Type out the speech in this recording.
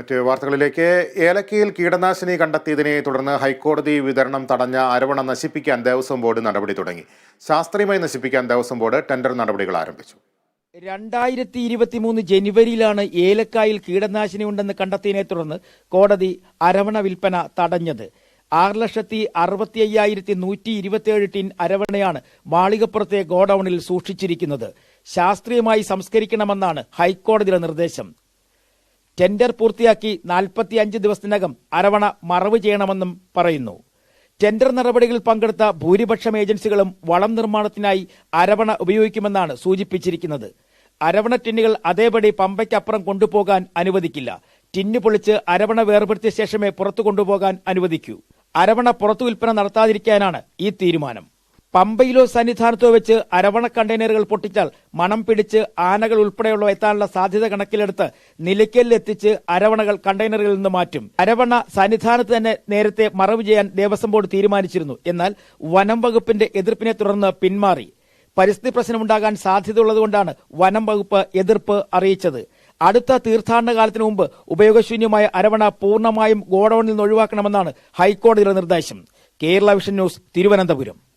മറ്റ് വാർത്തകളിലേക്ക്. ഏലക്കയിൽ കീടനാശിനി കണ്ടെത്തിയതിനെ തുടർന്ന് ഹൈക്കോടതി വിതരണം തടഞ്ഞ അരവണ നശിപ്പിക്കാൻ ദേവസ്വം ബോർഡ് നടപടി തുടങ്ങി. ശാസ്ത്രീയമായി നശിപ്പിക്കാൻ ദേവസ്വം ബോർഡ് ടെൻഡർ നടപടികൾ ആരംഭിച്ചു. രണ്ടായിരത്തി ഇരുപത്തിമൂന്ന് ജനുവരിയിലാണ് ഏലക്കായിൽ കീടനാശിനി ഉണ്ടെന്ന് കണ്ടെത്തിയതിനെ തുടർന്ന് കോടതി അരവണ വിൽപ്പന തടഞ്ഞത്. ആറ് ലക്ഷത്തി അറുപത്തി അയ്യായിരത്തി നൂറ്റി ഇരുപത്തിയേഴ് ടിൻ അരവണയാണ് മാളികപ്പുറത്തെ ഗോഡൌണിൽ സൂക്ഷിച്ചിരിക്കുന്നത്. ശാസ്ത്രീയമായി സംസ്കരിക്കണമെന്നാണ് ഹൈക്കോടതിയുടെ നിർദ്ദേശം. ടെൻഡർ പൂർത്തിയാക്കി നാൽപ്പത്തിയഞ്ച് ദിവസത്തിനകം അരവണ മറവ് ചെയ്യണമെന്നും പറയുന്നു. ടെൻഡർ നടപടികളിൽ പങ്കെടുത്ത ഭൂരിപക്ഷം ഏജൻസികളും വളം നിർമ്മാണത്തിനായി അരവണ ഉപയോഗിക്കുമെന്നാണ് സൂചിപ്പിച്ചിരിക്കുന്നത്. അരവണ ടിന്നുകൾ അതേപടി പമ്പയ്ക്കപ്പുറം കൊണ്ടുപോകാൻ അനുവദിക്കില്ല. ടിന്നു പൊളിച്ച് അരവണ വേർപെടുത്തിയ ശേഷമേ പുറത്തു കൊണ്ടുപോകാൻ അനുവദിക്കൂ. അരവണ പുറത്തു വിൽപ്പന നടത്താതിരിക്കാനാണ് ഈ തീരുമാനം. പമ്പയിലോ സന്നിധാനത്തോ വെച്ച് അരവണ കണ്ടെയ്നറുകൾ പൊട്ടിച്ചാൽ മണം പിടിച്ച് ആനകൾ ഉൾപ്പെടെയുള്ളവ എത്താനുള്ള സാധ്യത കണക്കിലെടുത്ത് നിലയ്ക്കലിലെത്തിച്ച് അരവണകൾ കണ്ടെയ്നറുകളിൽ നിന്ന് മാറ്റും. അരവണ സന്നിധാനത്ത് തന്നെ നേരത്തെ മറവ് ചെയ്യാൻ ദേവസ്വം ബോർഡ് തീരുമാനിച്ചിരുന്നു. എന്നാൽ വനം വകുപ്പിന്റെ എതിർപ്പിനെ തുടർന്ന് പിന്മാറി. പരിസ്ഥിതി പ്രശ്നമുണ്ടാകാൻ സാധ്യതയുള്ളതുകൊണ്ടാണ് വനം വകുപ്പ് എതിർപ്പ് അറിയിച്ചത്. അടുത്ത തീർത്ഥാടന കാലത്തിന് മുമ്പ് ഉപയോഗശൂന്യമായ അരവണ പൂർണമായും ഗോഡൌണിൽ നിന്ന് ഒഴിവാക്കണമെന്നാണ് ഹൈക്കോടതിയുടെ നിർദ്ദേശം. Kerala vision news Thiruvananthapuram.